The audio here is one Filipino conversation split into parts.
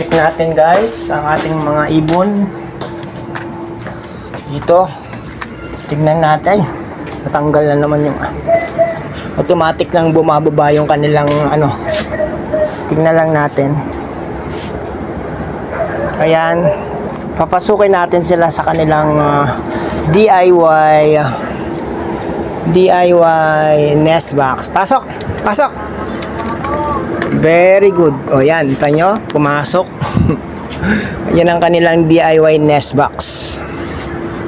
check natin guys ang ating mga ibon. Dito. Tignan natin. Natanggal na naman yung automatic nang bumababa yung kanilang ano. Tignan lang natin. Ayan. Papasukin natin sila sa kanilang ah, DIY DIY nest box. Pasok! Pasok! Very good. O yan, kita nyo? Pumasok. yan ang kanilang DIY nest box.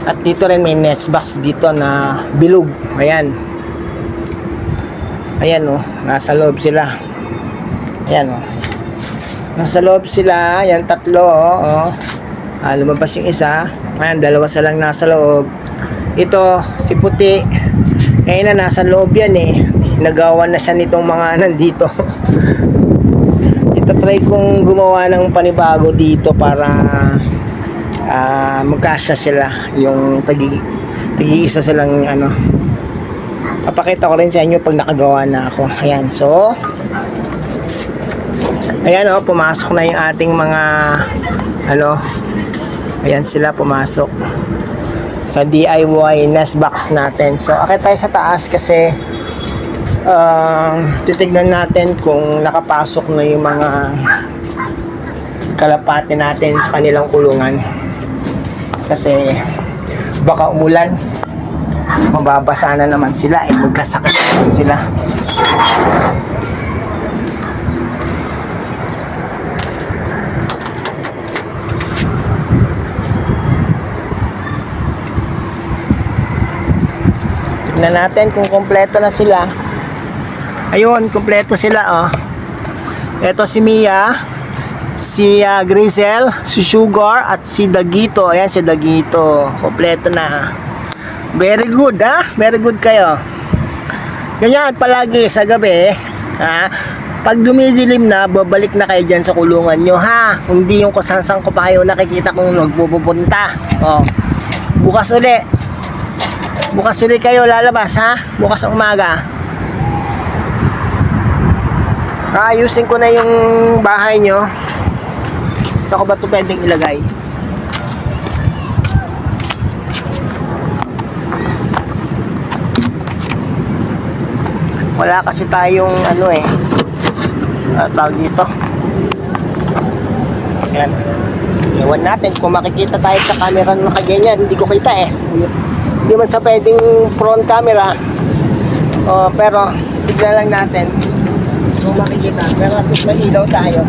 At dito rin may nest box dito na bilog. Ayan. Ayan o. Nasa loob sila. Ayan o. Nasa loob sila. Ayan, tatlo o. o. Ah, lumabas yung isa. Ayan, dalawa silang nasa loob. Ito, si puti. Ngayon na, nasa loob yan eh. Nagawa na siya nitong mga nandito. Try kong gumawa ng panibago dito para ah magkasya sila. Yung tagi, tagi-isa silang ano. Papakita ko rin sa inyo pag nakagawa na ako. Ayan, so Ayan oh, pumasok na yung ating mga ano, ayan sila pumasok sa DIY nest box natin. So, akit tayo sa taas kasi uh, titignan natin kung nakapasok na yung mga kalapati natin sa kanilang kulungan. Kasi baka umulan, mababasa na naman sila, eh, magkasakit naman sila. Tignan natin kung kompleto na sila. Ayun, kompleto sila oh. Ito si Mia, si uh, Grizel, si Sugar at si Dagito. Ayan si Dagito. Kompleto na. Very good ha? Very good kayo. Ganyan palagi sa gabi. Ha? Pag dumidilim na, babalik na kayo dyan sa kulungan nyo ha. Hindi yung kusansang ko pa kayo nakikita kung nagpupunta. Oh. Bukas uli. Bukas ulit kayo lalabas ha? Bukas umaga. Ayusin ko na yung bahay nyo. Saan ko ba ito pwedeng ilagay? Wala kasi tayong ano eh. Uh, tawag dito. Yan. Iwan natin kung makikita tayo sa camera na nakaganyan. Hindi ko kita eh. Hindi man sa pwedeng front camera. Oh, pero tignan lang natin makikita. Pero at least may ilaw tayo.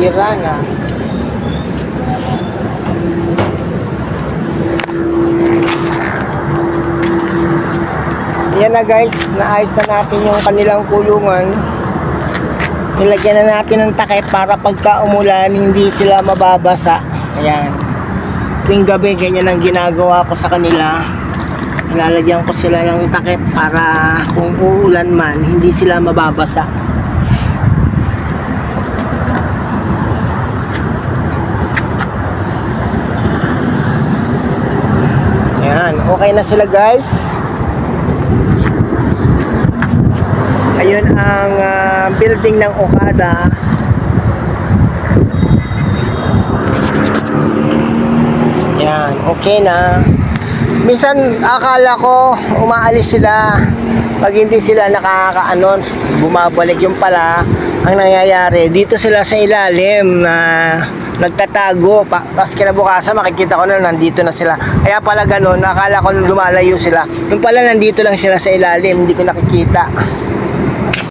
Sira na. Yan na guys, naayos na natin yung kanilang kulungan. Nilagyan na natin ng takip para pagka umulan, hindi sila mababasa. Ayan. Tuwing gabi, ganyan ang ginagawa ko sa kanila. Nilalagyan ko sila ng takip para kung uulan man, hindi sila mababasa. Okay na sila guys. Ayun ang ah, building ng Okada. Yan, okay na. Minsan akala ko umaalis sila pag hindi sila nakakaano, bumabalik yung pala, ang nangyayari, dito sila sa ilalim na nagtatago. Pa, tapos kinabukasan, makikita ko na nandito na sila. Kaya pala ganun, akala ko lumalayo sila. Yung pala nandito lang sila sa ilalim, hindi ko nakikita.